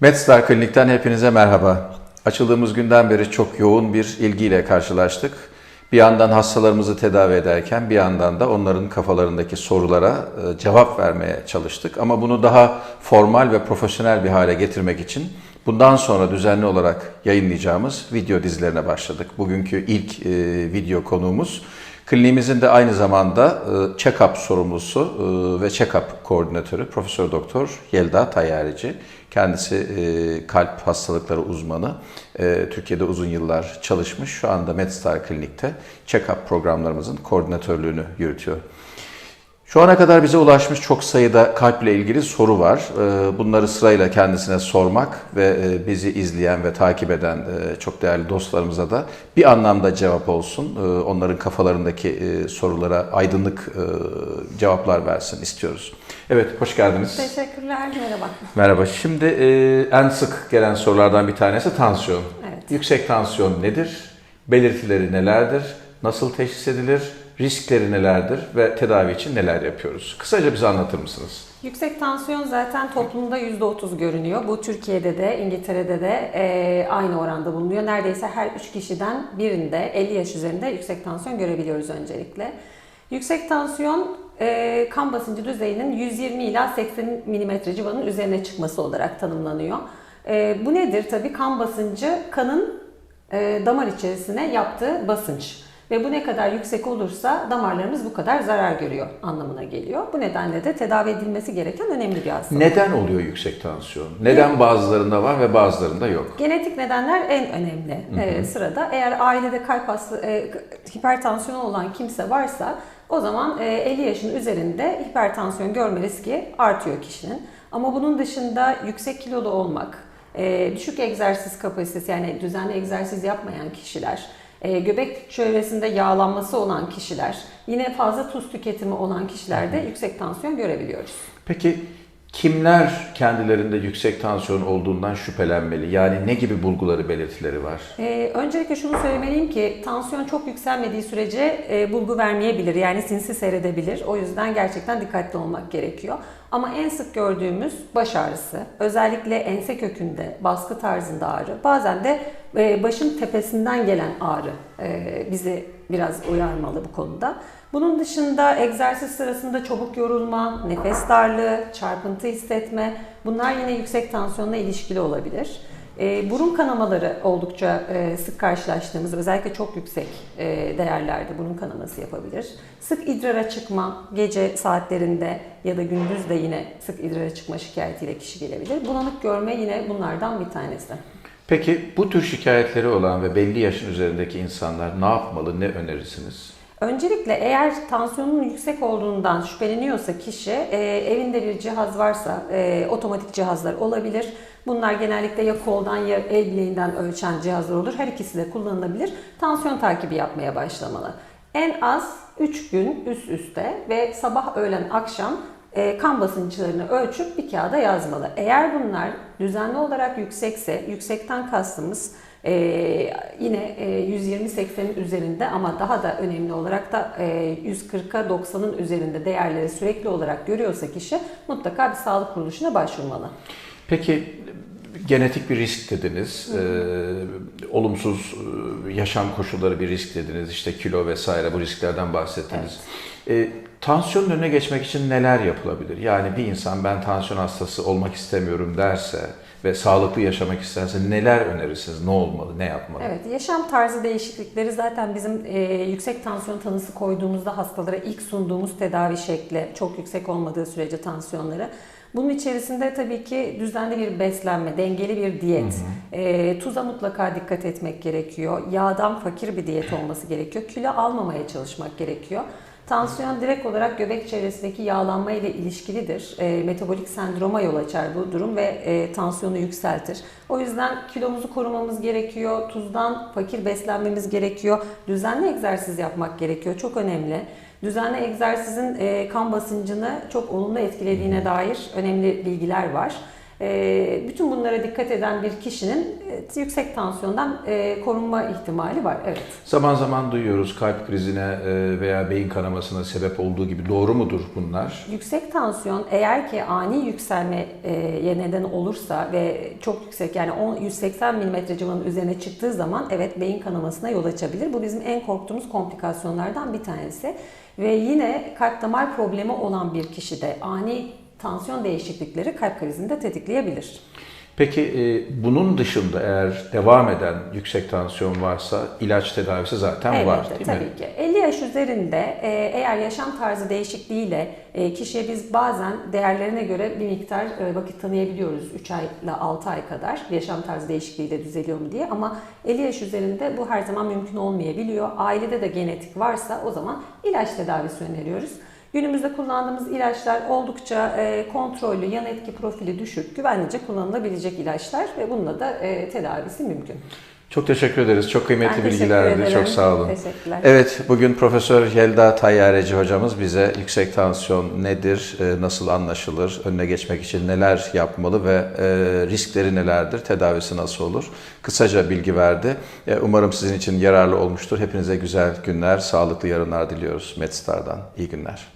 MedStar Klinik'ten hepinize merhaba. Açıldığımız günden beri çok yoğun bir ilgiyle karşılaştık. Bir yandan hastalarımızı tedavi ederken bir yandan da onların kafalarındaki sorulara e, cevap vermeye çalıştık. Ama bunu daha formal ve profesyonel bir hale getirmek için bundan sonra düzenli olarak yayınlayacağımız video dizilerine başladık. Bugünkü ilk e, video konuğumuz Kliniğimizin de aynı zamanda e, check-up sorumlusu e, ve check-up koordinatörü Profesör Doktor Yelda Tayyarici. Kendisi e, kalp hastalıkları uzmanı. Türkiye'de uzun yıllar çalışmış. Şu anda MedStar Klinik'te check-up programlarımızın koordinatörlüğünü yürütüyor. Şu ana kadar bize ulaşmış çok sayıda kalple ilgili soru var. Ee, Bunları sırayla kendisine sormak ve e, bizi izleyen ve takip eden e, çok değerli dostlarımıza da bir anlamda cevap olsun. Ee, Onların kafalarındaki e, sorulara aydınlık cevaplar versin istiyoruz. Evet, hoş geldiniz. Teşekkürler, merhaba. Merhaba. Şimdi en sık gelen sorulardan bir tanesi tansiyon. Evet. Yüksek tansiyon nedir? Belirtileri nelerdir? Nasıl teşhis edilir? Riskleri nelerdir ve tedavi için neler yapıyoruz? Kısaca bize anlatır mısınız? Yüksek tansiyon zaten toplumda %30 görünüyor. Bu Türkiye'de de, İngiltere'de de e, aynı oranda bulunuyor. Neredeyse her 3 kişiden birinde 50 yaş üzerinde yüksek tansiyon görebiliyoruz öncelikle. Yüksek tansiyon e, kan basıncı düzeyinin 120 ila 80 mm civarının üzerine çıkması olarak tanımlanıyor. E, bu nedir? Tabii kan basıncı kanın e, damar içerisine yaptığı basınç. Ve bu ne kadar yüksek olursa damarlarımız bu kadar zarar görüyor anlamına geliyor. Bu nedenle de tedavi edilmesi gereken önemli bir hastalık. Neden oluyor yüksek tansiyon? Neden bazılarında var ve bazılarında yok? Genetik nedenler en önemli e, sırada. Eğer ailede kalp hasta, e, hipertansiyonu olan kimse varsa o zaman e, 50 yaşın üzerinde hipertansiyon görme riski artıyor kişinin. Ama bunun dışında yüksek kilolu olmak, e, düşük egzersiz kapasitesi yani düzenli egzersiz yapmayan kişiler, e, göbek çevresinde yağlanması olan kişiler, yine fazla tuz tüketimi olan kişilerde yüksek tansiyon görebiliyoruz. Peki kimler kendilerinde yüksek tansiyon olduğundan şüphelenmeli? Yani ne gibi bulguları, belirtileri var? Ee, öncelikle şunu söylemeliyim ki tansiyon çok yükselmediği sürece e, bulgu vermeyebilir. Yani sinsi seyredebilir. O yüzden gerçekten dikkatli olmak gerekiyor. Ama en sık gördüğümüz baş ağrısı, özellikle ense kökünde baskı tarzında ağrı, bazen de e, başın tepesinden gelen ağrı e, bizi biraz uyarmalı bu konuda. Bunun dışında egzersiz sırasında çabuk yorulma, nefes darlığı, çarpıntı hissetme bunlar yine yüksek tansiyonla ilişkili olabilir. E, burun kanamaları oldukça e, sık karşılaştığımız, özellikle çok yüksek e, değerlerde burun kanaması yapabilir. Sık idrara çıkma, gece saatlerinde ya da gündüz de yine sık idrara çıkma şikayetiyle kişi gelebilir. Bulanık görme yine bunlardan bir tanesi. Peki bu tür şikayetleri olan ve belli yaşın üzerindeki insanlar ne yapmalı, ne önerirsiniz? Öncelikle eğer tansiyonun yüksek olduğundan şüpheleniyorsa kişi e, evinde bir cihaz varsa e, otomatik cihazlar olabilir. Bunlar genellikle ya koldan ya el bileğinden ölçen cihazlar olur. Her ikisi de kullanılabilir. Tansiyon takibi yapmaya başlamalı. En az 3 gün üst üste ve sabah, öğlen, akşam e, kan basınçlarını ölçüp bir kağıda yazmalı. Eğer bunlar düzenli olarak yüksekse, yüksekten kastımız e, yine e, 120-80'in üzerinde ama daha da önemli olarak da e, 140'a 90'ın üzerinde değerleri sürekli olarak görüyorsa kişi mutlaka bir sağlık kuruluşuna başvurmalı. Peki genetik bir risk dediniz, ee, olumsuz e, yaşam koşulları bir risk dediniz, işte kilo vesaire bu risklerden bahsettiniz. Ee, tansiyonun önüne geçmek için neler yapılabilir? Yani bir insan ben tansiyon hastası olmak istemiyorum derse ve sağlıklı yaşamak isterse neler önerirsiniz, ne olmalı, ne yapmalı? Evet, yaşam tarzı değişiklikleri zaten bizim e, yüksek tansiyon tanısı koyduğumuzda hastalara ilk sunduğumuz tedavi şekli çok yüksek olmadığı sürece tansiyonları. Bunun içerisinde tabii ki düzenli bir beslenme, dengeli bir diyet, e, tuza mutlaka dikkat etmek gerekiyor. Yağdan fakir bir diyet olması gerekiyor. Kilo almamaya çalışmak gerekiyor. Tansiyon direkt olarak göbek çevresindeki yağlanma ile ilişkilidir. E, metabolik sendroma yol açar bu durum ve e, tansiyonu yükseltir. O yüzden kilomuzu korumamız gerekiyor. Tuzdan fakir beslenmemiz gerekiyor. Düzenli egzersiz yapmak gerekiyor. Çok önemli. Düzenli egzersizin e, kan basıncını çok olumlu etkilediğine dair önemli bilgiler var. E, bütün bunlara dikkat eden bir kişinin e, yüksek tansiyondan e, korunma ihtimali var. Evet. Zaman zaman duyuyoruz kalp krizine e, veya beyin kanamasına sebep olduğu gibi doğru mudur bunlar? Yüksek tansiyon eğer ki ani yükselmeye neden olursa ve çok yüksek yani 10, 180 mm civarının üzerine çıktığı zaman evet beyin kanamasına yol açabilir. Bu bizim en korktuğumuz komplikasyonlardan bir tanesi. Ve yine kalp damar problemi olan bir kişide ani tansiyon değişiklikleri kalp krizini de tetikleyebilir. Peki e, bunun dışında eğer devam eden yüksek tansiyon varsa ilaç tedavisi zaten var Elbette, değil tabii mi? ki. 50 yaş üzerinde e, eğer yaşam tarzı değişikliğiyle e, kişiye biz bazen değerlerine göre bir miktar e, vakit tanıyabiliyoruz. 3 ay ile 6 ay kadar yaşam tarzı değişikliğiyle düzeliyor mu diye. Ama 50 yaş üzerinde bu her zaman mümkün olmayabiliyor. Ailede de genetik varsa o zaman ilaç tedavisi öneriyoruz. Günümüzde kullandığımız ilaçlar oldukça e, kontrollü, yan etki profili düşük, güvenlice kullanılabilecek ilaçlar ve bununla da e, tedavisi mümkün. Çok teşekkür ederiz. Çok kıymetli bilgilerdi. ederim. Çok sağ olun. Teşekkürler. Evet, bugün Profesör Yelda Tayyareci hocamız bize yüksek tansiyon nedir, e, nasıl anlaşılır, önüne geçmek için neler yapmalı ve e, riskleri nelerdir, tedavisi nasıl olur? Kısaca bilgi verdi. E, Umarım sizin için yararlı olmuştur. Hepinize güzel günler, sağlıklı yarınlar diliyoruz Medstar'dan. İyi günler.